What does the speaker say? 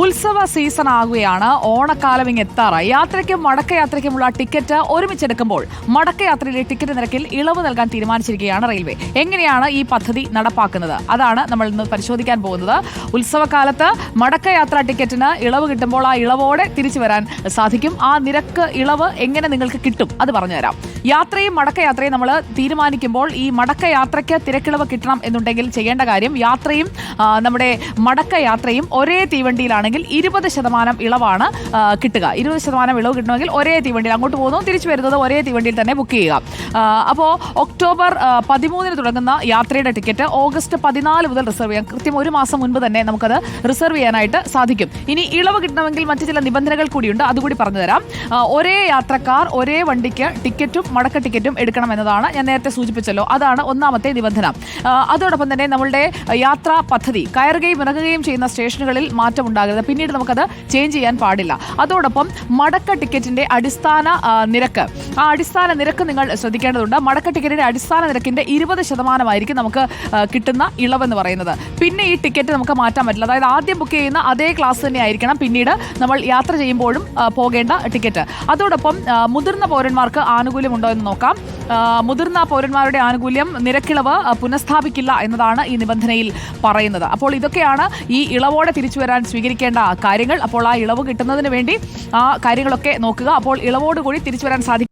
ഉത്സവ സീസൺ ആകുകയാണ്. ഓണക്കാലം ഇങ്ങ് എത്താറായി. യാത്രയ്ക്കും മടക്കയാത്രയ്ക്കുമുള്ള ടിക്കറ്റ് ഒരുമിച്ചെടുക്കുമ്പോൾ മടക്കയാത്രയിലെ ടിക്കറ്റ് നിരക്കിൽ ഇളവ് നൽകാൻ തീരുമാനിച്ചിരിക്കുകയാണ് റെയിൽവേ. എങ്ങനെയാണ് ഈ പദ്ധതി നടപ്പാക്കുന്നത്? അതാണ് നമ്മൾ ഇന്ന് പരിശോധിക്കാൻ പോകുന്നത്. ഉത്സവകാലത്ത് മടക്കയാത്രാ ടിക്കറ്റിന് ഇളവ് കിട്ടുമ്പോൾ ആ ഇളവോടെ തിരിച്ചു വരാൻ സാധിക്കും. ആ നിരക്ക് ഇളവ് എങ്ങനെ നിങ്ങൾക്ക് കിട്ടും? അത് പറഞ്ഞുതരാം യാത്രയും മടക്കയാത്രയും നമ്മൾ തീരുമാനിക്കുമ്പോൾ ഈ മടക്കയാത്രയ്ക്ക് തിരക്കിളവ് കിട്ടണം എന്നുണ്ടെങ്കിൽ ചെയ്യേണ്ട കാര്യം യാത്രയും നമ്മുടെ മടക്കയാത്രയും ഒരേ തീവണ്ടിയിലാണെങ്കിൽ ഇരുപത് ശതമാനം ഇളവാണ് കിട്ടുക. ഇരുപത് ശതമാനം ഇളവ് കിട്ടണമെങ്കിൽ ഒരേ തീവണ്ടിയിൽ അങ്ങോട്ട് പോകുന്നു. തിരിച്ചു വരുന്നത് ഒരേ തീവണ്ടിയിൽ തന്നെ ബുക്ക് ചെയ്യുക. അപ്പോൾ ഒക്ടോബർ പതിമൂന്നിന് തുടങ്ങുന്ന യാത്രയുടെ ടിക്കറ്റ് ഓഗസ്റ്റ് പതിനാല് മുതൽ റിസർവ് ചെയ്യാം കൃത്യം ഒരു മാസം മുൻപ് തന്നെ നമുക്കത് റിസർവ് ചെയ്യാനായിട്ട് സാധിക്കും. ഇനി ഇളവ് കിട്ടണമെങ്കിൽ മറ്റു ചില നിബന്ധനകൾ കൂടിയുണ്ട്. അതുകൂടി പറഞ്ഞുതരാം തരാം. ഒരേ യാത്രക്കാർ ഒരേ വണ്ടിക്ക് ടിക്കറ്റും മടക്ക ടിക്കറ്റും എടുക്കണം എന്നതാണ് ഞാൻ നേരത്തെ സൂചിപ്പിച്ചല്ലോ. അതാണ് ഒന്നാമത്തെ നിബന്ധന. അതോടൊപ്പം തന്നെ നമ്മളുടെ യാത്രാ പദ്ധതി കയറുകയും ഇറങ്ങുകയും ചെയ്യുന്ന സ്റ്റേഷനുകളിൽ മാറ്റം ഉണ്ടാകരുത് പിന്നീട് നമുക്കത് ചേഞ്ച് ചെയ്യാൻ പാടില്ല. അതോടൊപ്പം മടക്ക ടിക്കറ്റിന്റെ അടിസ്ഥാന നിരക്ക്. ആ അടിസ്ഥാന നിരക്ക് നിങ്ങൾ ശ്രദ്ധിക്കേണ്ടതുണ്ട്. മടക്ക ടിക്കറ്റിന്റെ അടിസ്ഥാന നിരക്കിന്റെ ഇരുപത് ശതമാനമായിരിക്കും നമുക്ക് കിട്ടുന്ന ഇളവെന്ന് പറയുന്നത്. പിന്നെ ഈ ടിക്കറ്റ് നമുക്ക് മാറ്റാൻ പറ്റില്ല. അതായത് ആദ്യം ബുക്ക് ചെയ്യുന്ന അതേ ക്ലാസ് തന്നെ ആയിരിക്കണം പിന്നീട് നമ്മൾ യാത്ര ചെയ്യുമ്പോഴും പോകേണ്ട ടിക്കറ്റ്. അതോടൊപ്പം മുതിർന്ന പൗരന്മാർക്ക് ആനുകൂല്യമുണ്ടോ എന്ന് നോക്കാം. മുതിർന്ന പൗരന്മാരുടെ ആനുകൂല്യം നിരക്കിളവ് പുനഃസ്ഥാപിക്കില്ല എന്നതാണ് ഈ നിബന്ധനയിൽ പറയുന്നത്. അപ്പോൾ ഇതൊക്കെയാണ് ഈ ഇളവോടെ തിരിച്ചു വരാൻ സ്വീകരിക്കേണ്ട കാര്യങ്ങൾ. അപ്പോൾ ആ ഇളവ് കിട്ടുന്നതിന് വേണ്ടി ആ കാര്യങ്ങളൊക്കെ നോക്കുക. അപ്പോൾ ഇളവോടുകൂടി തിരിച്ചു വരാൻ സാധിക്കും.